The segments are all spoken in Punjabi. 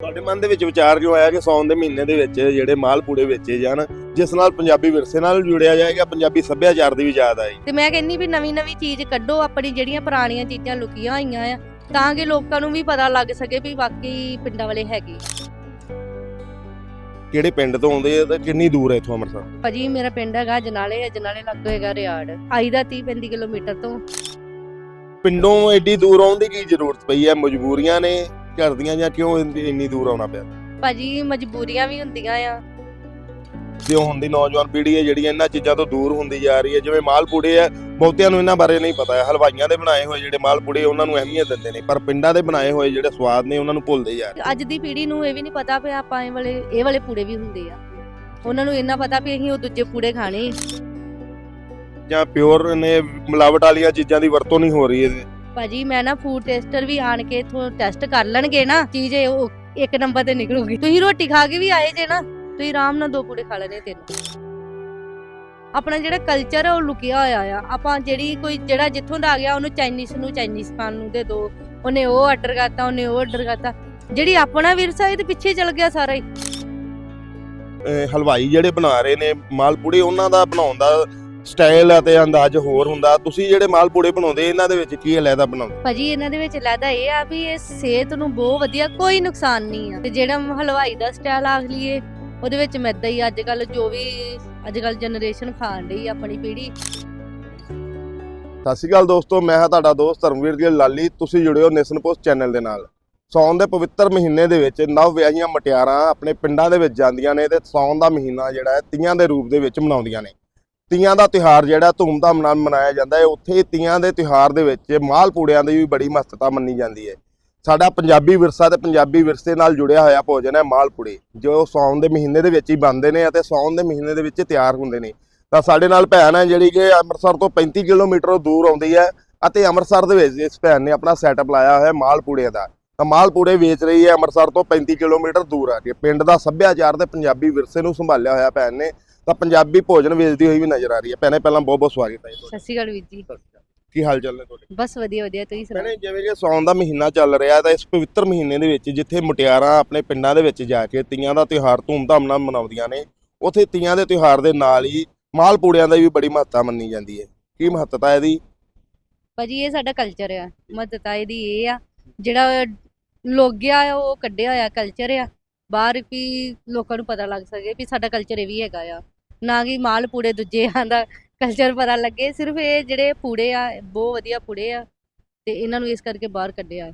ਤੁਹਾਡੇ ਮਨ ਦੇ ਵਿੱਚ ਵਿਚਾਰ ਕਿਉਂ ਆਇਆ ਕਿ ਸੌਣ ਦੇ ਮਹੀਨੇ ਦੇ ਵਿੱਚ ਜਿਹੜੇ ਮਾਲਪੂੜੇ ਵੇਚੇ ਜਾਣ ਜਿਸ ਨਾਲ ਪੰਜਾਬੀ ਵਿਰਸੇ ਨਾਲ ਜੁੜਿਆ ਜਾਏਗਾ ਪੰਜਾਬੀ ਸੱਭਿਆਚਾਰ ਦੀ ਵੀ ਯਾਦ ਆਏ। ਤੇ ਮੈਂ ਕਹਿੰਨੀ ਵੀ ਨਵੀਂ ਨਵੀਂ ਚੀਜ਼ ਕੱਢੋ ਆਪਣੀ ਜਿਹੜੀਆਂ ਪੁਰਾਣੀਆਂ ਚੀਜ਼ਾਂ ਲੁਕੀਆਂ ਹੋਈਆਂ ਆ ਤਾਂ ਕਿ ਲੋਕਾਂ ਨੂੰ ਵੀ ਪਤਾ ਲੱਗ ਸਕੇ ਵੀ ਵਾਕਈ ਪਿੰਡਾਂ ਵਾਲੇ ਹੈਗੇ ਕਿਹੜੇ ਪਿੰਡ ਤੋਂ ਆਉਂਦੇ ਆ ਤੇ ਕਿੰਨੀ ਦੂਰ ਹੈ ਇੱਥੋਂ ਅੰਮ੍ਰਿਤਸਰ? ਭਾਜੀ ਮੇਰਾ ਪਿੰਡ ਹੈਗਾ ਜਨਾਲੇ ਜਨਾਲੇ ਲੱਗ ਹੈਗਾ ਰਿਆੜ। ਆਈ ਦਾ 30 35 ਕਿਲੋਮੀਟਰ ਤੋਂ। ਪਿੰਡੋਂ ਐਡੀ ਦੂਰ ਆਉਣ ਦੀ ਕੀ ਜ਼ਰੂਰਤ ਪਈ ਹੈ ਮਜਬੂਰੀਆਂ ਨੇ ਘਰ ਦੀਆਂ ਜਾਂ ਕਿਉਂ ਇੰਨੀ ਇੰਨੀ ਦੂਰ ਆਉਣਾ ਪਿਆ? ਭਾਜੀ ਮਜਬੂਰੀਆਂ ਵੀ ਹੁੰਦੀਆਂ ਆ। ਹੁਣ ਦੀ ਨੌਜਵਾਨ ਪੀੜ੍ਹੀ ਹੈ ਜਿਹੜੀ ਇਹਨਾਂ ਚੀਜ਼ਾਂ ਤੋਂ ਦੂਰ ਹੁੰਦੀ ਜਾ ਰਹੀ ਹੈ ਜਿਵੇਂ ਮਾਲਪੂੜੇ ਆ ਬਹੁਤਿਆਂ ਨੂੰ ਇਹਨਾਂ ਬਾਰੇ ਨਹੀਂ ਪਤਾ ਹੈ। ਹਲਵਾਈਆਂ ਦੇ ਬਣਾਏ ਹੋਏ ਜਿਹੜੇ ਮਾਲਪੂੜੇ ਉਹਨਾਂ ਨੂੰ ਅਹਿਮੀਅਤ ਦਿੰਦੇ ਨੇ ਪਰ ਪਿੰਡਾਂ ਦੇ ਬਣਾਏ ਹੋਏ ਜਿਹੜੇ ਸਵਾਦ ਨੇ ਉਹਨਾਂ ਨੂੰ ਭੁੱਲਦੇ ਜਾ ਰਹੇ ਅੱਜ ਦੀ ਪੀੜ੍ਹੀ ਨੂੰ ਇਹ ਵੀ ਨਹੀਂ ਪਤਾ ਵੀ ਆਪਾਂ ਇਹ ਵਾਲੇ ਇਹ ਵਾਲੇ ਪੂੜੇ ਵੀ ਹੁੰਦੇ ਆ। ਉਹਨਾਂ ਨੂੰ ਇੰਨਾ ਪਤਾ ਵੀ ਅਸੀਂ ਉਹ ਦੂਜੇ ਪੂੜੇ ਖਾਣੇ। ਜਾਂ ਪਿਓਰ ਨੇ ਮਿਲਾਵਟ ਵਾਲੀਆਂ ਚੀਜ਼ਾਂ ਦੀ ਵਰਤੋਂ ਨਹੀਂ ਹੋ ਰਹੀ ਇਹਦੇ। ਭਾਜੀ, ਮੈਂ ਨਾ ਫੂਡ ਟੈਸਟਰ ਵੀ ਆਣ ਕੇ ਇਥੋਂ ਟੈਸਟ ਕਰ ਲੈਣਗੇ ਨਾ ਚੀਜ਼ ਇਹ ਉਹ ਇੱਕ ਨੰਬਰ ਤੇ ਨਿਕਲੂਗੀ। ਤੁਸੀਂ ਰੋਟੀ ਖਾ ਕੇ ਵੀ ਆਏ ਜੇ ਨਾ, ਤੁਸੀਂ ਆਰਾਮ ਨਾਲ ਦੋ ਪੂੜੇ ਖਾ ਲੈਣੇ ਤਿੰਨ। ਆਪਣਾ ਜਿਹੜਾ ਕਲਚਰ ਹੈ ਉਹ ਲੁਕਿਆ ਹੋਇਆ ਆ। ਆਪਾਂ ਜਿਹੜੀ ਕੋਈ, ਜਿਹੜਾ ਜਿੱਥੋਂ ਦਾ ਆ ਗਿਆ, ਉਹਨੂੰ ਚਾਈਨੀਜ਼ ਨੂੰ ਚਾਈਨੀਜ਼ ਖਾਣ ਨੂੰ ਦੇ ਦੋ। ਉਹਨੇ ਉਹ ਆਰਡਰ ਕਰਤਾ, ਉਹਨੇ ਉਹ ਆਰਡਰ ਕਰਤਾ। ਜਿਹੜੀ ਆਪਣਾ ਵਿਰਸਾ ਇਹਦੇ ਪਿੱਛੇ ਚਲ ਗਿਆ ਸਾਰਾ ਹੀ। ਹਲਵਾਈ ਜਿਹੜੇ ਬਣਾ ਰਹੇ ਨੇ ਮਾਲਪੂੜੇ ਉਹਨਾਂ ਦਾ ਬਣਾਉਣ ਦਾ ਸਟਾਈਲ ਅਤੇ ਅੰਦਾਜ਼ ਹੋਰ ਹੁੰਦਾ। ਤੁਸੀਂ ਜਿਹੜੇ ਮਾਲਪੂੜੇ ਬਣਾਉਂਦੇ ਇਹਨਾਂ ਦੇ ਵਿੱਚ ਕੀ ਅਲੱਗਾ ਬਣਾਉਂਦੇ? ਭਾਜੀ ਇਹਨਾਂ ਦੇ ਵਿੱਚ ਲੈਦਾ ਇਹ ਆ ਵੀ ਇਹ ਸਿਹਤ ਨੂੰ ਬਹੁਤ ਵਧੀਆ ਕੋਈ ਨੁਕਸਾਨ ਨਹੀਂ ਆ। ਤੇ ਜਿਹੜਾ ਹਲਵਾਈ ਦਾ ਸਟਾਈਲ ਆਖ ਲਈਏ ਉਹਦੇ ਵਿੱਚ ਮੈਦਾ ਹੀ ਅੱਜ ਕੱਲ ਜੋ ਵੀ ਅੱਜ ਕੱਲ ਜਨਰੇਸ਼ਨ ਖਾਣ ਰਹੀ ਆਪਣੀ ਪੀੜ੍ਹੀ। ਸਤਿ ਸ਼੍ਰੀ ਅਕਾਲ ਦੋਸਤੋ ਮੈਂ ਹਾਂ ਤੁਹਾਡਾ ਦੋਸਤ ਧਰਮਵੀਰ ਦੀ ਲਾਲੀ। ਤੁਸੀਂ ਜੁੜੇ ਹੋ ਨੇਸ਼ਨ ਪੋਸਟ ਚੈਨਲ ਦੇ ਨਾਲ। ਸੌਣ ਦੇ ਪਵਿੱਤਰ ਮਹੀਨੇ ਦੇ ਵਿੱਚ ਨਵ ਵਿਆਹੀਆਂ ਮਟਿਆਰਾਂ ਆਪਣੇ ਪਿੰਡਾਂ ਦੇ ਵਿੱਚ ਜਾਂਦੀਆਂ ਨੇ ਤੇ ਸੌਣ ਦਾ ਮਹੀਨਾ ਜਿਹੜਾ ਹੈ ਤੀਆਂ ਦੇ ਰੂਪ ਦੇ ਵਿੱਚ ਮਨਾਉਂਦੀਆਂ ਨੇ। ਤੀਆਂ ਦਾ ਤਿਉਹਾਰ ਜਿਹੜਾ ਧੂਮਧਾਮ ਨਾਲ ਮਨਾਇਆ ਜਾਂਦਾ ਹੈ, ਉੱਥੇ ਤੀਆਂ ਦੇ ਤਿਉਹਾਰ ਦੇ ਵਿੱਚ ਮਾਲ ਪੂੜਿਆਂ ਦੀ ਵੀ ਬੜੀ ਮਹੱਤਤਾ ਮੰਨੀ ਜਾਂਦੀ ਹੈ। ਸਾਡਾ ਪੰਜਾਬੀ ਵਿਰਸਾ ਤੇ ਪੰਜਾਬੀ ਵਿਰਸੇ ਨਾਲ ਜੁੜਿਆ ਹੋਇਆ ਭੋਜਨ ਹੈ ਮਾਲਪੂੜੇ ਜੋ ਸੌਣ ਦੇ ਮਹੀਨੇ ਦੇ ਵਿੱਚ ਹੀ ਬਣਦੇ ਨੇ ਅਤੇ ਸੌਣ ਦੇ ਮਹੀਨੇ ਦੇ ਵਿੱਚ ਤਿਆਰ ਹੁੰਦੇ ਨੇ। ਤਾਂ ਸਾਡੇ ਨਾਲ ਭੈਣ ਹੈ ਜਿਹੜੀ ਕਿ ਅੰਮ੍ਰਿਤਸਰ ਤੋਂ 35 ਕਿਲੋਮੀਟਰ ਦੂਰ ਆਉਂਦੀ ਹੈ ਅਤੇ ਅੰਮ੍ਰਿਤਸਰ ਦੇ ਵਿੱਚ ਇਸ ਭੈਣ ਨੇ ਆਪਣਾ ਸੈਟਅਪ ਲਾਇਆ ਹੋਇਆ ਮਾਲ ਮਾਲਪੂੜੇ ਦਾ। ਤਾਂ ਮਾਲ ਪੂੜੇ ਵੇਚ ਰਹੀ ਹੈ ਅੰਮ੍ਰਿਤਸਰ ਤੋਂ 35 ਕਿਲੋਮੀਟਰ ਦੂਰ ਆ ਕੇ। ਪਿੰਡ ਦਾ ਸੱਭਿਆਚਾਰ ਤੇ ਪੰਜਾਬੀ ਵਿਰਸੇ ਨੂੰ ਸੰਭਾਲਿਆ ਹੋਇਆ ਭੈਣ ਨੇ ਤਾਂ ਪੰਜਾਬੀ ਭੋਜਨ ਵੇਚਦੀ ਹੋਈ ਵੀ ਨਜ਼ਰ ਆ ਰਹੀ ਹੈ। ਭੈਣੇ ਪਹਿਲਾਂ ਬਹੁਤ ਬਹੁਤ ਸਵਾਗਤ ਹੈ ਜੀ ਤੁਹਾਡਾ। ਸਤਿ ਸ਼੍ਰੀ ਅਕਾਲ ਵੀਰ ਜੀ। ਕੀ ਹਾਲ ਚਾਲ ਨੇ ਤੁਹਾਡੇ? ਬਸ ਵਧੀਆ ਵਧੀਆ ਤੁਸੀਂ ਸੁਣਾਓ? ਭੈਣੇ ਜਿਵੇਂ ਕਿ ਸੌਣ ਦਾ ਮਹੀਨਾ ਚੱਲ ਰਿਹਾ ਤਾਂ ਇਸ ਪਵਿੱਤਰ ਮਹੀਨੇ ਦੇ ਵਿੱਚ ਜਿੱਥੇ ਮੁਟਿਆਰਾਂ ਆਪਣੇ ਪਿੰਡਾਂ ਦੇ ਵਿੱਚ ਜਾ ਕੇ ਤੀਆਂ ਦਾ ਤਿਉਹਾਰ ਧੂਮਧਾਮ ਨਾਲ ਮਨਾਉਂਦੀਆਂ ਨੇ ਉਥੇ ਤੀਆਂ ਦੇ ਤਿਉਹਾਰ ਦੇ ਨਾਲ ਹੀ ਮਾਲਪੂੜਿਆਂ ਦਾ ਵੀ ਬੜੀ ਮਹੱਤਤਾ ਮੰਨੀ ਜਾਂਦੀ ਹੈ। ਕੀ ਮਹੱਤਤਾ ਇਹਦੀ? ਭਾਜੀ ਇਹ ਸਾਡਾ ਕਲਚਰ ਆ। ਮਦਤਾ ਇਹਦੀ ਇਹ ਆ ਜਿਹੜਾ ਲੋਗਿਆ ਆ ਉਹ ਕੱਢਿਆ ਹੋਇਆ ਕਲਚਰ ਆ। ਬਾਹਰ ਵੀ ਲੋਕਾਂ ਨੂੰ ਪਤਾ ਲੱਗ ਸਕੇ ਵੀ ਸਾਡਾ ਕਲਚਰ ਇਹ ਵੀ ਹੈਗਾ ਆ। ਨਾ ਕਿ ਮਾਲ ਪੂੜੇ ਦੂਜਿਆਂ ਦਾ ਕਲਚਰ ਪਤਾ ਲੱਗੇ। ਸਿਰਫ ਇਹ ਜਿਹੜੇ ਪੂੜੇ ਆ ਬਹੁਤ ਵਧੀਆ ਪੂੜੇ ਆ ਤੇ ਇਹਨਾਂ ਨੂੰ ਇਸ ਕਰਕੇ ਬਾਹਰ ਕੱਢਿਆ।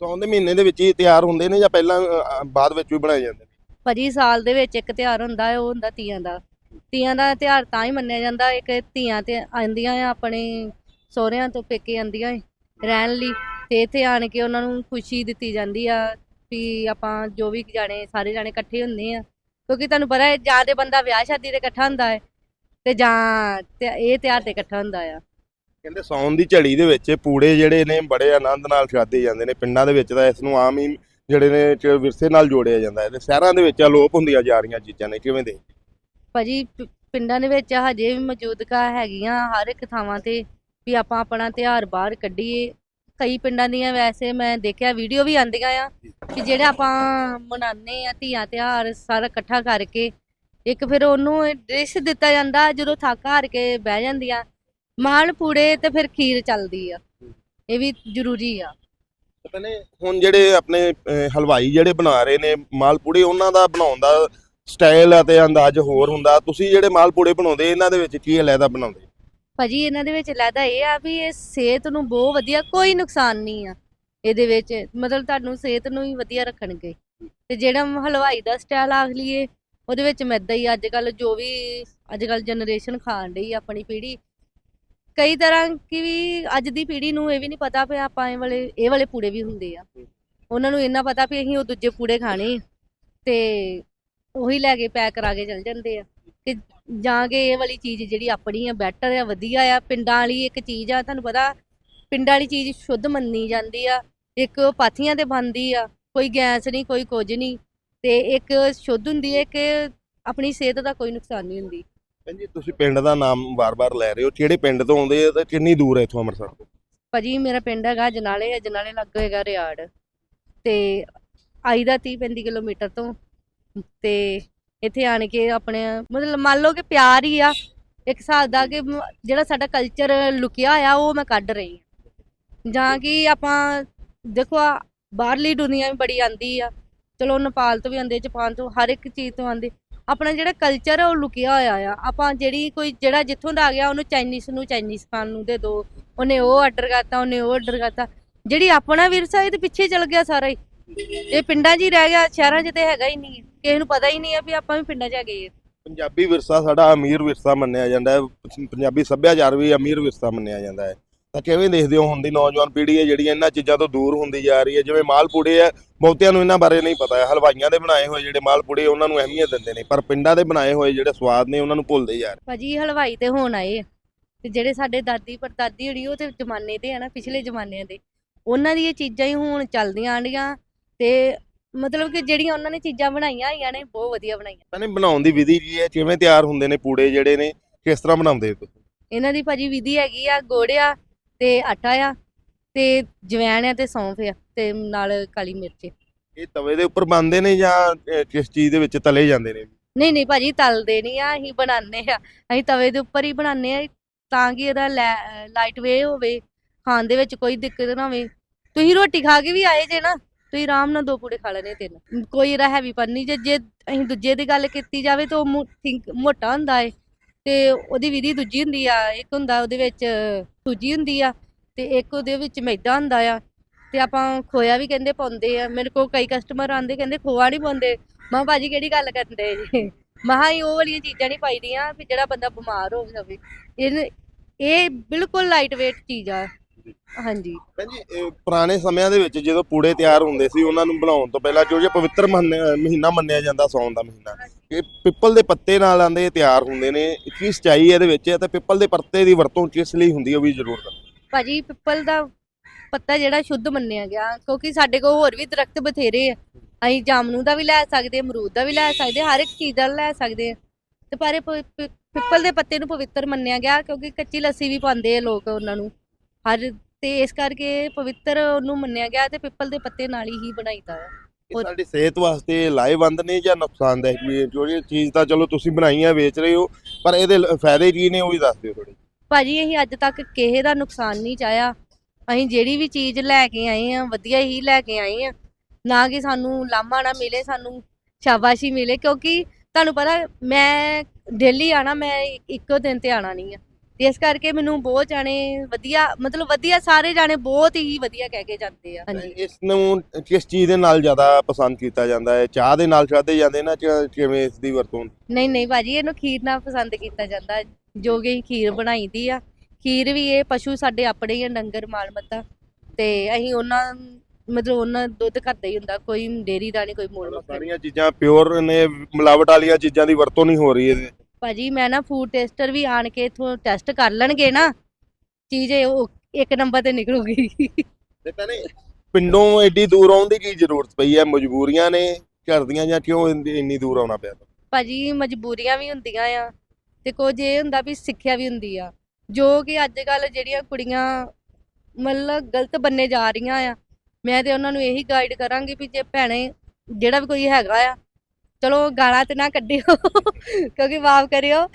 ਸੌਣ ਦੇ ਮਹੀਨੇ ਦੇ ਵਿੱਚ ਹੀ ਤਿਆਰ ਹੁੰਦੇ ਨੇ ਜਾਂ ਪਹਿਲਾਂ ਅ, ਬਾਅਦ ਵਿੱਚ ਵੀ ਬਣਾਏ ਜਾਂਦੇ ਨੇ? ਭਾਜੀ ਸਾਲ ਦੇ ਵਿੱਚ ਇੱਕ ਤਿਉਹਾਰ ਹੁੰਦਾ ਹੈ ਉਹ ਹੁੰਦਾ ਤੀਆਂ ਦਾ। ਤੀਆਂ ਦਾ ਤਿਉਹਾਰ ਤਾਂ ਹੀ ਮੰਨਿਆ ਜਾਂਦਾ ਇੱਕ ਧੀਆਂ ਤੇ ਆਂਦੀਆਂ ਆ ਆਪਣੇ ਸਹੁਰਿਆਂ ਤੋਂ ਪੇਕੇ ਆਂਦੀਆਂ ਏ ਰਹਿਣ ਲਈ ਤੇ ਇੱਥੇ ਆਣ ਕੇ ਉਹਨਾਂ ਨੂੰ ਖੁਸ਼ੀ ਦਿੱਤੀ ਜਾਂਦੀ ਆ ਵੀ ਆਪਾਂ ਜੋ ਵੀ ਜਾਣੇ ਸਾਰੇ ਜਾਣੇ ਇਕੱਠੇ ਹੁੰਦੇ ਆ। ਕਿਉਂਕਿ ਤੁਹਾਨੂੰ ਪਤਾ ਹੈ ਜਾਂ ਤੇ ਬੰਦਾ ਵਿਆਹ ਸ਼ਾਦੀ ਤੇ ਇਕੱਠਾ ਹੁੰਦਾ ਹੈ ਤੇ ਜਾਂ ਤੇ ਇਹ ਤਿਉਹਾਰ ਤੇ ਇਕੱਠਾ ਹੁੰਦਾ ਆ। ਕਹਿੰਦੇ ਸੌਣ ਦੀ ਝੜੀ ਦੇ ਵਿੱਚ ਪੂੜੇ ਜਿਹੜੇ ਨੇ ਬੜੇ ਆਨੰਦ ਨਾਲ ਖਾਦੇ ਜਾਂਦੇ ਨੇ ਪਿੰਡਾਂ ਦੇ ਵਿੱਚ ਤਾਂ ਇਸ ਨੂੰ ਆਮ ਹੀ ਜਿਹੜੇ ਨੇ ਚ- ਵਿਰਸੇ ਨਾਲ ਜੋੜਿਆ ਜਾਂਦਾ ਹੈ ਤੇ ਸ਼ਹਿਰਾਂ ਦੇ ਵਿੱਚ ਅਲੋਪ ਹੁੰਦੀਆਂ ਜਾ ਰਹੀਆਂ ਚੀਜ਼ਾਂ ਨੇ ਕਿਵੇਂ ਦੇ? ਭਾਜੀ ਪਿੰਡਾਂ ਦੇ ਵਿੱਚ ਹਜੇ ਵੀ ਮੌਜੂਦਗਾ ਹੈਗੀਆਂ ਹਰ ਇੱਕ ਥਾਵਾਂ ਤੇ ਵੀ ਆਪਾਂ ਆਪਣਾ ਤਿਉਹਾਰ ਬਾਹਰ ਕੱਢੀਏ। ਕਈ ਪਿੰਡਾਂ ਦੀਆਂ ਵੈਸੇ ਮੈਂ ਦੇਖਿਆ ਵੀਡੀਓ ਵੀ ਆਂਦੀਆਂ ਆ ਕਿ ਜਿਹੜੇ ਆਪਾਂ ਮਨਾਉਂਦੇ ਆ ਧੀਆਂ ਤਿਉਹਾਰ ਸਾਰਾ ਇਕੱਠਾ ਕਰਕੇ, ਇੱਕ ਫਿਰ ਉਹਨੂੰ ਡਿਸ਼ ਦਿੱਤਾ ਜਾਂਦਾ ਜਦੋਂ ਥੱਕ ਹਾਰ ਕੇ ਬਹਿ ਜਾਂਦੀਆਂ ਮਾਲ, ਪੂੜੇ ਤੇ ਫਿਰ ਖੀਰ ਚੱਲਦੀ ਆ। ਇਹ ਵੀ ਜ਼ਰੂਰੀ ਆ। ਕਹਿੰਦੇ ਹੁਣ ਜਿਹੜੇ ਆਪਣੇ ਹਲਵਾਈ ਜਿਹੜੇ ਬਣਾ ਰਹੇ ਨੇ ਮਾਲਪੂੜੇ ਉਹਨਾਂ ਦਾ ਬਣਾਉਣ ਦਾ ਸਟਾਈਲ ਅਤੇ ਅੰਦਾਜ਼ ਹੋਰ ਹੁੰਦਾ। ਤੁਸੀਂ ਜਿਹੜੇ ਮਾਲਪੂੜੇ ਬਣਾਉਂਦੇ, ਇਹਨਾਂ ਦੇ ਵਿੱਚ ਕੀ ਅਲੱਗਾ ਬਣਾਉਂਦੇ? ਭਾਜੀ ਇਹਨਾਂ ਦੇ ਵਿੱਚ ਲੈਦਾ ਇਹ ਆ ਵੀ ਇਹ ਸਿਹਤ ਨੂੰ ਬਹੁਤ ਵਧੀਆ, ਕੋਈ ਨੁਕਸਾਨ ਨਹੀਂ ਆ। ਇਹਦੇ ਵਿੱਚ ਮਤਲਬ ਤੁਹਾਨੂੰ ਸਿਹਤ ਨੂੰ ਹੀ ਵਧੀਆ ਰੱਖਣਗੇ। ਤੇ ਜਿਹੜਾ ਹਲਵਾਈ ਦਾ ਸਟਾਈਲ ਆਖ ਲਈਏ, ਉਹਦੇ ਵਿੱਚ ਮੈਦਾ ਹੀ ਅੱਜ ਕੱਲ ਜੋ ਵੀ ਅੱਜ ਕੱਲ ਜਨਰੇਸ਼ਨ ਖਾਣ ਰਹੀ ਆਪਣੀ ਪੀੜ੍ਹੀ, ਕਈ ਤਰ੍ਹਾਂ ਕਿ ਵੀ ਅੱਜ ਦੀ ਪੀੜ੍ਹੀ ਨੂੰ ਇਹ ਵੀ ਨਹੀਂ ਪਤਾ ਵੀ ਆਪਾਂ ਇਹ ਵਾਲੇ ਇਹ ਵਾਲੇ ਪੂੜੇ ਵੀ ਹੁੰਦੇ ਆ। ਉਹਨਾਂ ਨੂੰ ਇੰਨਾ ਪਤਾ ਵੀ ਅਸੀਂ ਉਹ ਦੂਜੇ ਪੂੜੇ ਖਾਣੇ ਤੇ ਉਹੀ ਲੈ ਕੇ ਪੈਕ ਕਰਾ ਕੇ ਚਲ ਜਾਂਦੇ ਆ। ਕਿ ਜਾਂ ਕਿ ਇਹ ਵਾਲੀ ਚੀਜ਼ ਜਿਹੜੀ ਆਪਣੀ ਆ ਬੈਟਰ ਆ ਵਧੀਆ ਆ ਪਿੰਡਾਂ ਵਾਲੀ ਇੱਕ ਚੀਜ਼ ਆ ਤੁਹਾਨੂੰ ਪਤਾ ਪਿੰਡਾਂ ਵਾਲੀ ਚੀਜ਼ ਸ਼ੁੱਧ ਮੰਨੀ ਜਾਂਦੀ ਆ ਇੱਕ ਪਾਥੀਆਂ ਤੇ ਬਣਦੀ ਆ ਕੋਈ ਗੈਸ ਨਹੀਂ ਕੋਈ ਕੁਝ ਨਹੀਂ ਤੇ ਇੱਕ ਸ਼ੁੱਧ ਹੁੰਦੀ ਹੈ ਕਿ ਆਪਣੀ ਸਿਹਤ ਦਾ ਕੋਈ ਨੁਕਸਾਨ ਨਹੀਂ ਹੁੰਦੀ। ਜੀ ਤੁਸੀਂ ਪਿੰਡ ਦਾ ਨਾਮ ਵਾਰ-ਵਾਰ ਲੈ ਰਹੇ ਹੋ ਕਿਹੜੇ ਪਿੰਡ ਤੋਂ ਆਉਂਦੇ ਆ ਤੇ ਕਿੰਨੀ ਦੂਰ ਹੈ ਇੱਥੋਂ ਅੰਮ੍ਰਿਤਸਰ ਤੋਂ? ਭਾਜੀ ਮੇਰਾ ਪਿੰਡ ਹੈਗਾ ਜਨਾਲੇ ਜਨਾਲੇ ਲੱਗ ਹੈਗਾ ਰਿਆੜ ਤੇ ਆਈਦਾ 30 35 ਕਿਲੋਮੀਟਰ ਤੋਂ ਤੇ ਇੱਥੇ ਆਣ ਕੇ ਆਪਣੇ, ਮਤਲਬ ਮੰਨ ਲਓ ਕਿ ਪਿਆਰ ਹੀ ਆ, ਇੱਕ ਹਿਸਾਬ ਦਾ ਕਿ ਜਿਹੜਾ ਸਾਡਾ ਕਲਚਰ ਲੁਕਿਆ ਹੋਇਆ, ਉਹ ਮੈਂ ਕੱਢ ਰਹੀ ਹਾਂ। ਜਾਂ ਕਿ ਆਪਾਂ, ਦੇਖੋ ਆ, ਬਾਹਰਲੀ ਦੁਨੀਆ ਵੀ ਬੜੀ ਆਂਦੀ ਆ। ਚਲੋ ਨੇਪਾਲ ਤੋਂ ਵੀ ਆਂਦੇ, ਜਾਪਾਨ ਤੋਂ, ਹਰ ਇੱਕ ਚੀਜ਼ ਤੋਂ ਆਂਦੇ। ਆਪਣਾ ਜਿਹੜਾ ਕਲਚਰ ਆ, ਉਹ ਲੁਕਿਆ ਹੋਇਆ ਆ। ਆਪਾਂ ਜਿਹੜੀ ਕੋਈ, ਜਿਹੜਾ ਜਿੱਥੋਂ ਦਾ ਆ ਗਿਆ, ਉਹਨੂੰ ਚਾਈਨੀਜ਼ ਨੂੰ ਚਾਈਨੀਜ਼ ਖਾਣ ਨੂੰ ਦੇ ਦੋ। ਉਹਨੇ ਉਹ ਆਰਡਰ ਕਰਤਾ, ਉਹਨੇ ਉਹ ਆਰਡਰ ਕਰਤਾ। ਜਿਹੜੀ ਆਪਣਾ ਵਿਰਸਾ ਇਹ ਤੇ ਪਿੱਛੇ ਚਲ ਗਿਆ ਸਾਰਾ ਹੀ। ਇਹ ਪਿੰਡਾਂ 'ਚ ਹੀ ਰਹਿ ਗਿਆ, ਸ਼ਹਿਰਾਂ 'ਚ ਤੇ ਹੈਗਾ ਹੀ ਨਹੀਂ। ਕਿਸੇ ਨੂੰ ਪਤਾ ਹੀ ਨਹੀਂ ਆ ਵੀ ਆਪਾਂ ਵੀ ਪਿੰਡਾਂ 'ਚ ਹੈਗੇ ਆ। ਪੰਜਾਬੀ ਵਿਰਸਾ ਸਾਡਾ ਅਮੀਰ ਵਿਰਸਾ ਮੰਨਿਆ ਜਾਂਦਾ ਹੈ। ਪੰਜਾਬੀ ਸੱਭਿਆਚਾਰ ਵੀ ਅਮੀਰ ਵਿਰਸਾ ਮੰਨਿਆ ਜਾਂਦਾ ਹੈ। ਤਾਂ ਕਿਵੇਂ ਦੇਖਦੇ ਹੋ ਹੁਣ ਦੀ ਨੌਜਵਾਨ ਪੀੜ੍ਹੀ ਹੈ ਜਿਹੜੀ ਇਹਨਾਂ ਚੀਜ਼ਾਂ ਤੋਂ ਦੂਰ ਹੁੰਦੀ ਜਾ ਰਹੀ ਹੈ? ਜਿਵੇਂ ਮਾਲਪੂੜੇ ਹੈ ਬਹੁਤਿਆਂ ਨੂੰ ਇਹਨਾਂ ਬਾਰੇ ਨਹੀਂ ਪਤਾ ਹੈ। ਹਲਵਾਈਆਂ ਦੇ ਬਣਾਏ ਹੋਏ ਜਿਹੜੇ ਮਾਲਪੂੜੇ ਉਹਨਾਂ ਨੂੰ ਅਹਿਮੀਅਤ ਦਿੰਦੇ ਨੇ ਪਰ ਪਿੰਡਾਂ ਦੇ ਬਣਾਏ ਹੋਏ ਜਿਹੜੇ ਸਵਾਦ ਨੇ ਉਹਨਾਂ ਨੂੰ ਭੁੱਲਦੇ ਜਾ ਰਹੇ ਭਾਜੀ ਹਲਵਾਈ ਤੇ ਹੁਣ ਆਏ ਆ। ਤੇ ਜਿਹੜੇ ਸਾਡੇ ਦਾਦੀ ਪੜਦਾਦੀ ਹੋਣੀ ਉਹ ਤੇ ਜ਼ਮਾਨੇ ਦੇ ਆ ਨਾ ਪਿਛਲੇ ਜ਼ਮਾਨਿਆਂ ਦੇ। ਉਹਨਾਂ ਦੀ ਇਹ ਚੀਜ਼ਾਂ ਹੀ ਹੁਣ ਚੱਲਦੀਆਂ ਆਂਡੀਆਂ ਤੇ ਮਤਲਬ ਕਿ ਜਿਹੜੀਆਂ ਉਹਨਾਂ ਨੇ ਚੀਜ਼ਾਂ ਬਣਾਈਆਂ ਹੋਈਆਂ ਨੇ ਬਹੁਤ ਵਧੀਆ ਬਣਾਈਆਂ। ਕਹਿੰਦੇ ਬਣਾਉਣ ਦੀ ਵਿਧੀ ਕੀ ਹੈ? ਕਿਵੇਂ ਤਿਆਰ ਹੁੰਦੇ ਨੇ ਪੂੜੇ ਜਿਹੜੇ ਨੇ? ਕਿਸ ਤਰ੍ਹਾਂ ਬਣਾਉਂਦੇ ਹੋ ਤੁਸੀਂ? ਇਹਨਾਂ ਦੀ ਭਾਜੀ ਵਿਧੀ ਹੈਗੀ ਆ ਗੁੜ ਆ ਤੇ ਆਟਾ ਆ ਤੇ ਜਵੈਣ ਆ ਤੇ ਸੌਂਫ ਆ ਤੇ ਨਾਲ ਕਾਲੀ ਮਿਰਚ ਇਹ ਤਵੇ ਦੇ ਉੱਪਰ ਬਣਦੇ ਨੇ ਜਾਂ ਅਹ, ਕਿਸ ਚੀਜ਼ ਦੇ ਵਿੱਚ ਤਲੇ ਜਾਂਦੇ ਨੇ? ਨਹੀਂ ਨਹੀਂ ਭਾਜੀ ਤਲਦੇ ਨਹੀਂ ਆ ਅਸੀਂ ਬਣਾਉਂਦੇ ਆ। ਅਸੀਂ ਤਵੇ ਦੇ ਉੱਪਰ ਹੀ ਬਣਾਉਂਦੇ ਆ ਤਾਂ ਕਿ ਇਹਦਾ ਲਾਈਟ ਵੇ ਹੋਵੇ ਖਾਣ ਦੇ ਵਿੱਚ ਕੋਈ ਦਿੱਕਤ ਨਾ ਹੋਵੇ। ਤੁਸੀਂ ਰੋਟੀ ਖਾ ਕੇ ਵੀ ਆਏ ਜੇ ਨਾ। ਤੁਸੀਂ ਆਰਾਮ ਨਾਲ ਦੋ ਪੂੜੇ ਖਾ ਲੈਣੇ ਤਿੰਨ। ਕੋਈ ਇਹਦਾ ਹੈਵੀ ਨਹੀਂ, ਜੇ ਜੇ ਅਸੀਂ ਦੂਜੇ ਦੀ ਗੱਲ ਕੀਤੀ ਜਾਵੇ ਤਾਂ ਉਹ ਮੋ- ਮੋਟਾ ਹੁੰਦਾ ਏ। ਤੇ ਉਹਦੀ ਵਿਧੀ ਦੂਜੀ ਹੁੰਦੀ ਆ, ਇੱਕ ਹੁੰਦਾ ਉਹਦੇ ਵਿੱਚ ਸੂਜੀ ਹੁੰਦੀ ਆ ਤੇ ਇੱਕ ਉਹਦੇ ਵਿੱਚ ਮੈਦਾ ਹੁੰਦਾ ਆ। ਤੇ ਆਪਾਂ ਖੋਇਆ ਵੀ ਕਹਿੰਦੇ ਪਾਉਂਦੇ ਆ। ਮੇਰੇ ਕੋਲ ਕਈ ਕਸਟਮਰ ਆਉਂਦੇ ਕਹਿੰਦੇ ਖੋਆ ਨਹੀਂ ਪਾਉਂਦੇ। ਮੈਂ ਭਾਜੀ ਕਿਹੜੀ ਗੱਲ ਕਰਦੇ ਜੀ? ਮਹਾ ਹੀ ਉਹ ਵਾਲੀਆਂ ਚੀਜ਼ਾਂ ਨਹੀਂ ਪਾਈਦੀਆਂ ਵੀ ਜਿਹੜਾ ਬੰਦਾ ਬਿਮਾਰ ਹੋ ਜਾਵੇ। ਇਹ ਇਹ ਬਿਲਕੁਲ ਲਾਈਟ weight ਚੀਜ਼ ਆ। ਹਾਂਜੀ। ਭੈਣ ਜੀ ਇਹ ਪੁਰਾਣੇ ਸਮਿਆਂ ਦੇ ਵਿੱਚ ਜਦੋਂ ਪੂੜੇ ਤਿਆਰ ਹੁੰਦੇ ਸੀ ਉਹਨਾਂ ਨੂੰ ਬਣਾਉਣ ਤੋਂ ਪਹਿਲਾਂ ਜੋ ਜੇ ਪਵਿੱਤਰ ਮਹੀਨਾ ਮੰਨਿਆ ਜਾਂਦਾ ਸੌਣ ਦਾ ਮਹੀਨਾ ਇਹ ਪਿੱਪਲ ਦੇ ਪੱਤੇ ਨਾਲ ਆਂਦੇ ਤਿਆਰ ਹੁੰਦੇ ਨੇ ਕੀ ਸਚਾਈ ਇਹਦੇ ਵਿੱਚ? ਹੈ ਤੇ ਪਿੱਪਲ ਦੇ ਪੱਤੇ ਦੀ ਵਰਤੋਂ ਕਿਸ ਲਈ ਹੁੰਦੀ ਹੈ ਉਹ ਵੀ ਜ਼ਰੂਰ ਦੱਸੋ। ਭਾਜੀ ਪਿੱਪਲ ਦਾ ਪੱਤਾ ਜਿਹੜਾ ਸ਼ੁੱਧ ਮੰਨਿਆ ਗਿਆ ਕਿਉਂਕਿ ਸਾਡੇ ਕੋਲ ਹੋਰ ਵੀ ਦਰਖਤ ਬਥੇਰੇ ਆ। ਅਸੀਂ ਜਾਮਨੂ ਦਾ ਵੀ ਲੈ ਸਕਦੇ ਅਮਰੂਦ ਦਾ ਵੀ ਲੈ ਸਕਦੇ ਹਰ ਇੱਕ ਚੀਜ਼ ਦਾ ਲੈ ਸਕਦੇ ਹਾਂ ਤੇ ਪਰ ਇਹ ਪ- ਪ- ਪਿੱਪਲ ਦੇ ਪੱਤੇ ਨੂੰ ਪਵਿੱਤਰ ਮੰਨਿਆ ਗਿਆ ਕਿਉਂਕਿ ਕੱਚੀ ਲੱਸੀ ਵੀ ਪਾਉਂਦੇ ਆ ਲੋਕ ਉਹਨਾਂ ਨੂੰ। ਹਰ ਤੇ ਇਸ ਕਰਕੇ ਪਵਿੱਤਰ ਉਹਨੂੰ ਮੰਨਿਆ ਗਿਆ ਤੇ ਪਿੱਪਲ ਦੇ ਪੱਤੇ ਨਾਲ ਹੀ ਬਣਾਈਦਾ ਹੈ। ਇਹ ਸਾਡੀ ਸਿਹਤ ਵਾਸਤੇ ਲਾਹੇਵੰਦ ਨੇ ਜਾਂ ਨੁਕਸਾਨਦਾਇਕ ਵੀ ਹੈ? ਜੋ ਇਹ ਚੀਜ਼ ਤਾਂ ਚਲੋ ਤੁਸੀਂ ਬਣਾਈ ਵੇਚ ਰਹੇ ਹੋ ਪਰ ਇਹਦੇ ਲ- ਫਾਇਦੇ ਕੀ ਨੇ ਉਹ ਵੀ ਦੱਸ ਦਿਓ ਥੋੜੀ ਭਾਜੀ ਅਸੀਂ ਅੱਜ ਤੱਕ ਕਿਸੇ ਦਾ ਨੁਕਸਾਨ ਨਹੀਂ ਚਾਹਿਆ। ਅਸੀਂ ਜਿਹੜੀ ਵੀ ਚੀਜ਼ ਲੈ ਕੇ ਆਏ ਆ ਵਧੀਆ ਹੀ ਲੈ ਕੇ ਆਏ ਆ ਨਾ ਕਿ ਸਾਨੂੰ ਲਾਮਾ ਨਾ ਮਿਲੇ ਸਾਨੂੰ ਸ਼ਾਬਾਸ਼ੀ ਮਿਲੇ ਕਿਉਂਕਿ ਤੁਹਾਨੂੰ ਪਤਾ ਮੈਂ ਡੇਲੀ ਆਣਾ ਮੈਂ ਇੱਕੋ ਦਿਨ ਤੇ ਆਣਾ ਨਹੀਂ ਆ। ਤੇ ਇਸ ਕਰਕੇ ਮੈਨੂੰ ਬਹੁਤ ਜਾਣੇ ਵਧੀਆ ਮਤਲਬ ਵਧੀਆ ਸਾਰੇ ਜਾਣੇ ਬਹੁਤ ਹੀ ਵਧੀਆ ਕਹਿ ਕੇ ਜਾਂਦੇ ਆ। ਹਾਂਜੀ। ਇਸ ਨੂੰ ਕਿਸ ਚੀਜ਼ ਦੇ ਨਾਲ ਜ਼ਿਆਦਾ ਪਸੰਦ ਕੀਤਾ ਜਾਂਦਾ ਹੈ? ਚਾਹ ਦੇ ਨਾਲ ਖਾਧੇ ਜਾਂਦੇ ਨਾ ਕਿਵੇਂ ਇਸ ਦੀ ਵਰਤੋਂ? ਨਹੀਂ ਨਹੀਂ ਭਾਜੀ ਇਹਨੂੰ ਖੀਰ ਨਾਲ ਪਸੰਦ ਕੀਤਾ ਜਾਂਦਾ। ਜੋ ਕਿ ਖੀਰ ਬਣਾਈ ਦੀ ਆ। ਖੀਰ ਵੀ ਇਹ ਪਸ਼ੂ ਸਾਡੇ ਆਪਣੇ ਹੀ ਆ ਡੰਗਰ ਮਾਲ ਮੱਤਾ। ਤੇ ਅਸੀਂ ਉਹਨਾਂ ਮਤਲਬ ਉਹਨਾਂ ਦੁੱਧ ਘਰ ਦਾ ਹੀ ਹੁੰਦਾ। ਕੋਈ ਡੇਰੀ ਦਾ ਨਹੀਂ ਕੋਈ ਮੋਲ ਮੱਖਣ ਸਾਰੀਆਂ ਚੀਜ਼ਾਂ ਪਿਓਰ ਨੇ ਮਿਲਾਵਟ ਵਾਲੀਆਂ ਚੀਜ਼ਾਂ ਦੀ ਵਰਤੋਂ ਨਹੀਂ ਹੋ ਰਹੀ ਇਹਦੇ ਭਾਜੀ ਮੈਂ ਨਾ ਫੂਡ ਟੈਸਟਰ ਵੀ ਆਣ ਕੇ ਇਥੋਂ ਟੈਸਟ ਕਰ ਲੈਣਗੇ ਨਾ ਚੀਜ਼ ਇਹ ਉਹ ਇੱਕ ਨੰਬਰ ਤੇ ਨਿਕਲੂਗੀ। ਤੇ ਭੈਣੇ ਪਿੰਡੋਂ ਐਡੀ ਦੂਰ ਆਉਣ ਦੀ ਕੀ ਜ਼ਰੂਰਤ ਪਈ ਹੈ ਮਜਬੂਰੀਆਂ ਨੇ ਘਰ ਦੀਆਂ ਜਾਂ ਕਿਉਂ ਇੰਨੀ ਇੰਨੀ ਦੂਰ ਆਉਣਾ ਪਿਆ? ਭਾਜੀ ਮਜਬੂਰੀਆਂ ਵੀ ਹੁੰਦੀਆਂ ਆ ਤੇ ਕੁਝ ਇਹ ਹੁੰਦਾ ਵੀ ਸਿੱਖਿਆ ਵੀ ਹੁੰਦੀ ਆ ਜੋ ਕਿ ਅੱਜ ਕੱਲ ਜਿਹੜੀਆਂ ਕੁੜੀਆਂ ਮਤਲਬ ਗਲਤ ਬੰਨੇ ਜਾ ਰਹੀਆਂ ਆ ਮੈਂ ਤੇ ਉਹਨਾਂ ਨੂੰ ਇਹੀ ਗਾਈਡ ਕਰਾਂਗੀ ਵੀ ਜੇ ਭੈਣੇ ਜਿਹੜਾ ਵੀ ਕੋਈ ਹੈਗਾ ਆ ਚਲੋ ਗਾਲਾਂ ਤੇ ਨਾ ਕੱਢਿਓ, ਕਿਉਂਕਿ ਮਾਫ ਕਰਿਓ।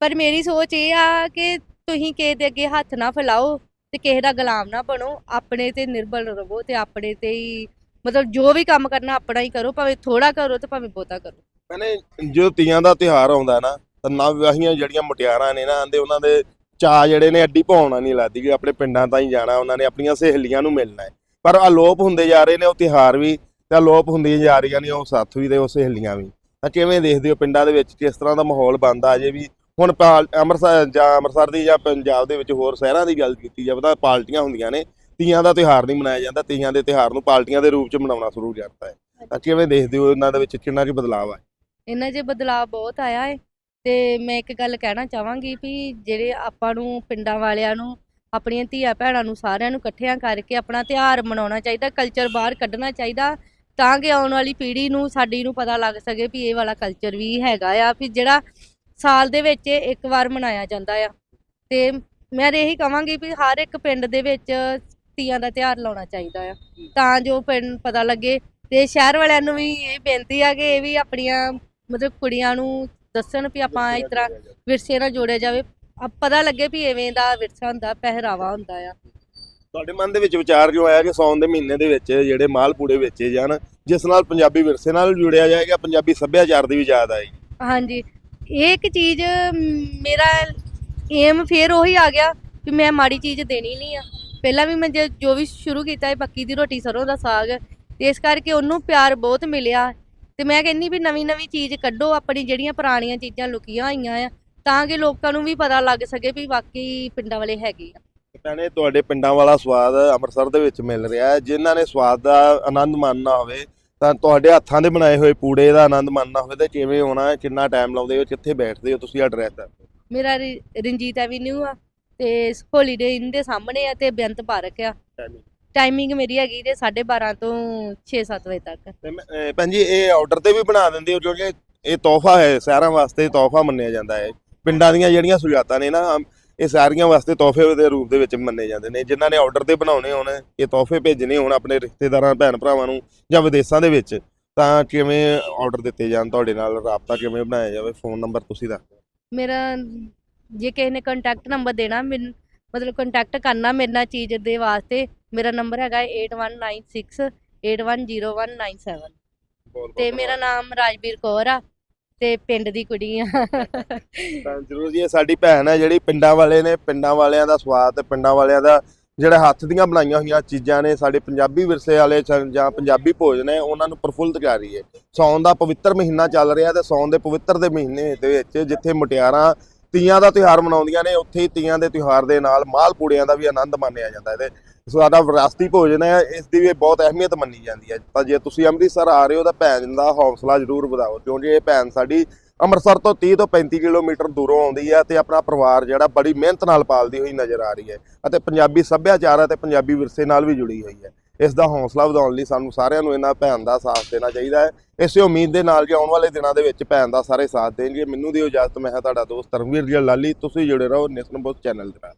ਪਰ ਮੇਰੀ ਸੋਚ ਇਹ ਆ ਕਿ ਤੁਸੀਂ ਕਿਸੇ ਦੇ ਅੱਗੇ ਹੱਥ ਨਾ ਫੈਲਾਓ ਤੇ ਕਿਸੇ ਦਾ ਗੁਲਾਮ ਨਾ ਬਣੋ। ਆਪਣੇ ਤੇ ਨਿਰਭਰ ਰਹੋ ਤੇ ਆਪਣੇ ਤੇ ਹੀ ਮਤਲਬ ਜੋ ਵੀ ਕੰਮ ਕਰਨਾ ਆਪਣਾ ਹੀ ਕਰੋ, ਭਾਵੇਂ ਥੋੜਾ ਕਰੋ ਤੇ ਭਾਵੇਂ ਬਹੁਤਾ ਕਰੋ। ਭੈਣੇ, ਜਦੋਂ ਤੀਆਂ ਦਾ ਤਿਉਹਾਰ ਆਉਂਦਾ ਨਾ, ਤਾਂ ਨਵ ਜਿਹੜੀਆਂ ਮੁਟਿਆਰਾਂ ਨੇ ਨਾ, ਆਂਦੇ ਉਹਨਾਂ ਦੇ ਚਾਅ ਜਿਹੜੇ ਨੇ ਅੱਡੀ ਪਾਉਣਾ ਨਹੀਂ ਲੱਗਦੀ ਕਿ ਆਪਣੇ ਪਿੰਡਾਂ ਤਾਂ ਹੀ ਜਾਣਾ, ਉਹਨਾਂ ਨੇ ਆਪਣੀਆਂ ਸਹੇਲੀਆਂ ਨੂੰ ਮਿਲਣਾ ਹੈ। ਪਰ ਅਲੋਪ ਹੁੰਦੇ ਜਾ ਰਹੇ ਨੇ, ਉਹ ਤਿਉਹਾਰ ਵੀ ਤੇ ਅਲੋਪ ਹੁੰਦੀਆਂ ਜਾ ਰਹੀਆਂ ਨੇ ਉਹ ਸਾਥ ਵੀ ਤੇ ਉਹ ਸਹੇਲੀਆਂ ਵੀ। ਤਾਂ ਕਿਵੇਂ ਦੇਖਦੇ ਹੋ ਪਿੰਡਾਂ ਦੇ ਵਿੱਚ ਕਿਸ ਤਰ੍ਹਾਂ ਦਾ ਮਾਹੌਲ ਬਣਦਾ ਅਜੇ ਵੀ? ਹੁਣ ਅੰਮ੍ਰਿਤਸਰ ਜਾਂ ਅੰਮ੍ਰਿਤਸਰ ਦੀ ਜਾਂ ਪੰਜਾਬ ਦੇ ਵਿੱਚ ਹੋਰ ਸ਼ਹਿਰਾਂ ਦੀ ਗੱਲ ਕੀਤੀ ਜਾਵੇ ਤਾਂ ਪਾਰਟੀਆਂ ਹੁੰਦੀਆਂ ਨੇ। ਤੀਆਂ ਦਾ ਤਿਉਹਾਰ ਨਹੀਂ ਮਨਾਇਆ ਜਾਂਦਾ ਤੀਆਂ ਦੇ ਤਿਉਹਾਰ ਨੂੰ ਪਾਰਟੀਆਂ ਦੇ ਰੂਪ 'ਚ ਮਨਾਉਣਾ ਸ਼ੁਰੂ ਕਰਤਾ ਹੈ। ਤਾਂ ਕਿਵੇਂ ਦੇਖਦੇ ਹੋ ਇਹਨਾਂ ਦੇ ਵਿੱਚ ਕਿੰਨਾ ਕੁ ਬਦਲਾਅ ਆ ਇਹਨਾਂ 'ਚ ਬਦਲਾਅ ਬਹੁਤ ਆਇਆ ਹੈ ਤੇ ਮੈਂ ਇੱਕ ਗੱਲ ਕਹਿਣਾ ਚਾਹਾਂਗੀ ਵੀ ਜਿਹੜੇ ਆਪਾਂ ਨੂੰ ਪਿੰਡਾਂ ਵਾਲਿਆਂ ਨੂੰ ਆਪਣੀਆਂ ਧੀਆ ਭੈਣਾਂ ਨੂੰ ਸਾਰਿਆਂ ਨੂੰ ਇਕੱਠਿਆਂ ਕਰਕੇ ਆਪਣਾ ਤਿਉਹਾਰ ਮਨਾਉਣਾ ਚਾਹੀਦਾ ਕਲਚਰ ਬਾਹਰ ਕੱਢਣਾ ਚਾਹੀਦਾ ਤਾਂ ਕਿ ਆਉਣ ਵਾਲੀ ਪੀੜ੍ਹੀ ਨੂੰ ਸਾਡੀ ਨੂੰ ਪਤਾ ਲੱਗ ਸਕੇ ਵੀ ਇਹ ਵਾਲਾ ਕਲਚਰ ਵੀ ਹੈਗਾ ਆ ਵੀ ਜਿਹੜਾ ਸਾਲ ਦੇ ਵਿੱਚ ਇੱਕ ਵਾਰ ਮਨਾਇਆ ਜਾਂਦਾ ਆ। ਤੇ ਮੈਂ ਇਹੀ ਕਹਾਂਗੀ ਵੀ ਹਰ ਇੱਕ ਪਿੰਡ ਦੇ ਵਿੱਚ ਤੀਆਂ ਦਾ ਤਿਉਹਾਰ ਲਾਉਣਾ ਚਾਹੀਦਾ ਆ। ਤਾਂ ਜੋ ਪਿੰਡ ਪਤਾ ਲੱਗੇ ਤੇ ਸ਼ਹਿਰ ਵਾਲਿਆਂ ਨੂੰ ਵੀ ਇਹ ਬੇਨਤੀ ਆ ਕਿ ਇਹ ਵੀ ਆਪਣੀਆਂ ਮਤਲਬ ਕੁੜੀਆਂ ਨੂੰ ਦੱਸਣ ਵੀ ਆਪਾਂ ਇਸ ਤਰ੍ਹਾਂ ਵਿਰਸੇ ਨਾਲ ਜੋੜਿਆ ਜਾਵੇ। ਆ ਪਤਾ ਲੱਗੇ ਵੀ ਐਵੇਂ ਦਾ ਵਿਰਸਾ ਹੁੰਦਾ ਪਹਿਰਾਵਾ ਹੁੰਦਾ ਆ। ਤੁਹਾਡੇ ਮਨ ਦੇ ਵਿੱਚ ਵਿਚਾਰ ਕਿਉਂ ਆਇਆ ਕਿ ਸੌਣ ਦੇ ਮਹੀਨੇ ਦੇ ਵਿੱਚ ਜਿਹੜੇ ਮਾਲਪੂੜੇ ਵੇਚੇ ਜਾਣ, ਜਿਸ ਨਾਲ ਪੰਜਾਬੀ ਵਿਰਸੇ ਨਾਲ ਜੁੜਿਆ ਜਾਏਗਾ, ਪੰਜਾਬੀ ਸੱਭਿਆਚਾਰ ਦੀ ਵੀ ਯਾਦ ਆਏਗੀ? ਹਾਂਜੀ। ਇਹ ਇੱਕ ਚੀਜ਼ ਮੇਰਾ ਏਮ ਫੇਰ ਉਹੀ ਆ ਗਿਆ ਕਿ ਮੈਂ ਮਾੜੀ ਚੀਜ਼ ਦੇਣੀ ਨਹੀਂ ਆ। ਪਹਿਲਾਂ ਵੀ ਮੈਂ ਜੋ- ਵੀ ਸ਼ੁਰੂ ਕੀਤਾ ਹੈ ਪੱਕੀ ਦੀ ਰੋਟੀ ਸਰੋਂ ਦਾ ਸਾਗ, ਤੇ ਇਸ ਕਰਕੇ ਉਹਨੂੰ ਪਿਆਰ ਬਹੁਤ ਮਿਲਿਆ। ਤੇ ਮੈਂ ਕਹਿੰਨੀ ਵੀ ਨਵੀਂ ਨਵੀਂ ਚੀਜ਼ ਕੱਢੋ, ਆਪਣੀ ਜਿਹੜੀਆਂ ਪੁਰਾਣੀਆਂ ਚੀਜ਼ਾਂ ਲੁਕੀਆਂ ਹੋਈਆਂ ਆ, ਤਾਂ ਕਿ ਲੋਕਾਂ ਨੂੰ ਵੀ ਪਤਾ ਲੱਗ ਸਕੇ ਵੀ ਵਾਕਈ ਪਿੰਡਾਂ ਵਾਲੇ ਹੈਗੇ ਆ। ਭੈਣੇ ਤੁਹਾਡੇ ਪਿੰਡਾਂ ਵਾਲਾ ਸਵਾਦ ਅੰਮ੍ਰਿਤਸਰ ਦੇ ਵਿੱਚ ਮਿਲ ਰਿਹਾ ਹੈ ਜਿਨ੍ਹਾਂ ਨੇ ਸਵਾਦ ਦਾ ਆਨੰਦ ਮਾਣਨਾ ਹੋਵੇ ਤਾਂ ਤੁਹਾਡੇ ਹੱਥਾਂ ਦੇ ਬਣਾਏ ਹੋਏ ਪੂੜੇ ਦਾ ਆਨੰਦ ਮਾਣਨਾ ਹੋਵੇ ਤਾਂ ਕਿਵੇਂ ਹੋਣਾ ਹੈ ਕਿੰਨਾ ਟਾਈਮ ਲਾਉਂਦੇ ਹੋ ਕਿੱਥੇ ਬੈਠਦੇ ਹੋ ਤੁਸੀਂ ਐਡਰੈਸ ਦੱਸੋ ਮੇਰਾ ਰ- ਰਣਜੀਤ ਐਵੀਨਿਊ ਆ ਤੇ ਹੋਲੀਡੇ ਇਨ ਦੇ ਸਾਹਮਣੇ ਆ ਤੇ ਬੇਅੰਤ ਪਾਰਕ ਆ। ਟਾਈਮਿੰਗ ਮੇਰੀ ਹੈਗੀ ਤੇ 12:30 ਤੋਂ 6-7 ਵਜੇ ਤੱਕ। ਤੇ ਮੈਂ- ਅਹ ਭੈਣ ਜੀ ਇਹ ਆਰਡਰ ਤੇ ਵੀ ਬਣਾ ਦਿੰਦੇ ਹੋ ਕਿਉਂਕਿ ਇਹ ਤੋਹਫਾ ਹੈ ਸ਼ਹਿਰਾਂ ਵਾਸਤੇ ਤੋਹਫਾ ਮੰਨਿਆ ਜਾਂਦਾ ਹੈ। ਪਿੰਡਾਂ ਦੀਆਂ ਜਿਹੜੀਆਂ ਸੁਜਾਤਾਂ ਨੇ ਨਾ ਇਹ ਸਾਰੀਆਂ ਵਾਸਤੇ ਤੋਹਫੇ ਦੇ ਰੂਪ ਦੇ ਵਿੱਚ ਮੰਨੇ ਜਾਂਦੇ ਨੇ। ਜਿਨ੍ਹਾਂ ਨੇ ਆਰਡਰ ਤੇ ਬਣਾਉਣੇ ਹੋਣ ਇਹ ਤੋਹਫੇ ਭੇਜਣੇ ਹੋਣ ਆਪਣੇ ਰਿਸ਼ਤੇਦਾਰਾਂ ਭੈਣ ਭਰਾਵਾਂ ਨੂੰ ਜਾਂ ਵਿਦੇਸ਼ਾਂ ਦੇ ਵਿੱਚ ਤਾਂ ਕਿਵੇਂ ਆਰਡਰ ਦਿੱਤੇ ਜਾਣ ਤੁਹਾਡੇ ਨਾਲ? ਰਾਬਤਾ ਕਿਵੇਂ ਬਣਾਇਆ ਜਾਵੇ? ਫੋਨ ਨੰਬਰ ਤੁਸੀਂ ਦੱਸ ਦਿਓ। ਮੇਰਾ ਜੇ ਕਿਸੇ ਨੇ ਕੰਟੈਕਟ ਨੰਬਰ ਦੇਣਾ ਮੈਨ ਮਤਲਬ ਕੰਟੈਕਟ ਕਰਨਾ ਮੇਰੇ ਨਾਲ ਚੀਜ਼ ਦੇ ਵਾਸਤੇ ਮੇਰਾ ਨੰਬਰ ਹੈਗਾ 8196810197 ਤੇ ਮੇਰਾ ਨਾਮ ਰਾਜਵੀਰ ਕੌਰ ਆ। ਤੇ ਪਿੰਡ ਦੀ ਕੁੜੀ ਆ। ਤਾਂ ਜ਼ਰੂਰ ਜੀ, ਇਹ ਸਾਡੀ ਭੈਣ ਹੈ ਜਿਹੜੀ ਪਿੰਡਾਂ ਵਾਲੇ ਨੇ, ਪਿੰਡਾਂ ਵਾਲਿਆਂ ਦਾ ਸਵਾਦ ਤੇ ਪਿੰਡਾਂ ਵਾਲਿਆਂ ਦਾ ਜਿਹੜੇ ਹੱਥ ਦੀਆਂ ਬਣਾਈਆਂ ਹੋਈਆਂ ਚੀਜ਼ਾਂ ਨੇ, ਸਾਡੇ ਪੰਜਾਬੀ ਵਿਰਸੇ ਵਾਲੇ ਚ- ਜਾਂ ਪੰਜਾਬੀ ਭੋਜਨ ਹੈ ਉਹਨਾਂ ਨੂੰ ਪ੍ਰਫੁੱਲਤ ਕਰ ਰਹੀ ਹੈ। ਸੌਣ ਦਾ ਪਵਿੱਤਰ ਮਹੀਨਾ ਚੱਲ ਰਿਹਾ ਤੇ ਸੌਣ ਦੇ ਪਵਿੱਤਰ ਦੇ ਮਹੀਨੇ ਦੇ ਵਿੱਚ ਜਿੱਥੇ ਮੁਟਿਆਰਾਂ ਤੀਆਂ ਦਾ ਤਿਉਹਾਰ ਮਨਾਉਂਦੀਆਂ ਨੇ, ਉੱਥੇ ਹੀ ਤੀਆਂ ਦੇ ਤਿਉਹਾਰ ਦੇ ਨਾਲ ਮਾਲ ਪੂੜਿਆਂ ਦਾ ਵੀ ਆਨੰਦ ਮਾਣਿਆ ਜਾਂਦਾ ਹੈ ਤੇ ਸਾਡਾ ਵਿਰਾਸਤੀ ਭੋਜਨ ਹੈ, ਇਸ ਦੀ ਵੀ ਬਹੁਤ ਅਹਿਮੀਅਤ ਮੰਨੀ ਜਾਂਦੀ ਹੈ। ਤਾਂ ਜੇ ਤੁਸੀਂ ਅੰਮ੍ਰਿਤਸਰ ਆ ਰਹੇ ਹੋ, ਤਾਂ ਭੈਣ ਦਾ ਹੌਸਲਾ ਜ਼ਰੂਰ ਵਧਾਓ, ਕਿਉਂਕਿ ਇਹ ਭੈਣ ਸਾਡੀ ਅੰਮ੍ਰਿਤਸਰ ਤੋਂ 30 ਤੋਂ 35 ਕਿਲੋਮੀਟਰ ਦੂਰੋਂ ਆਉਂਦੀ ਹੈ ਤੇ ਆਪਣਾ ਪਰਿਵਾਰ ਜਿਹੜਾ ਬੜੀ ਮਿਹਨਤ ਨਾਲ ਪਾਲਦੀ ਹੋਈ ਨਜ਼ਰ ਆ ਰਹੀ ਹੈ ਅਤੇ ਪੰਜਾਬੀ ਸੱਭਿਆਚਾਰ ਅਤੇ ਪੰਜਾਬੀ ਵਿਰਸੇ ਨਾਲ ਵੀ ਜੁੜੀ ਹੋਈ ਹੈ। ਇਸ ਦਾ ਹੌਸਲਾ ਵਧਾਉਣ ਲਈ ਸਾਨੂੰ ਸਾਰਿਆਂ ਨੂੰ ਇਹਨਾਂ ਭੈਣ ਦਾ ਸਾਥ ਦੇਣਾ ਚਾਹੀਦਾ ਹੈ। ਇਸੇ ਉਮੀਦ ਦੇ ਨਾਲ ਕਿ ਆਉਣ ਵਾਲੇ ਦਿਨਾਂ ਦੇ ਵਿੱਚ ਭੈਣ ਦਾ ਸਾਰੇ ਸਾਥ ਦੇਣਗੇ। ਮੈਨੂੰ ਦਿਓ ਇਜਾਜ਼ਤ, ਮੈਂ ਹਾਂ ਤੁਹਾਡਾ ਦੋਸਤ ਧਰਮਵੀਰ ਜੀ ਲਾਲੀ। ਤੁਸੀਂ ਜੁੜੇ ਰਹੋ ਨੈਸ਼ਨਲ ਬੋਸ ਚੈਨਲ ਦੇ ਨਾਲ।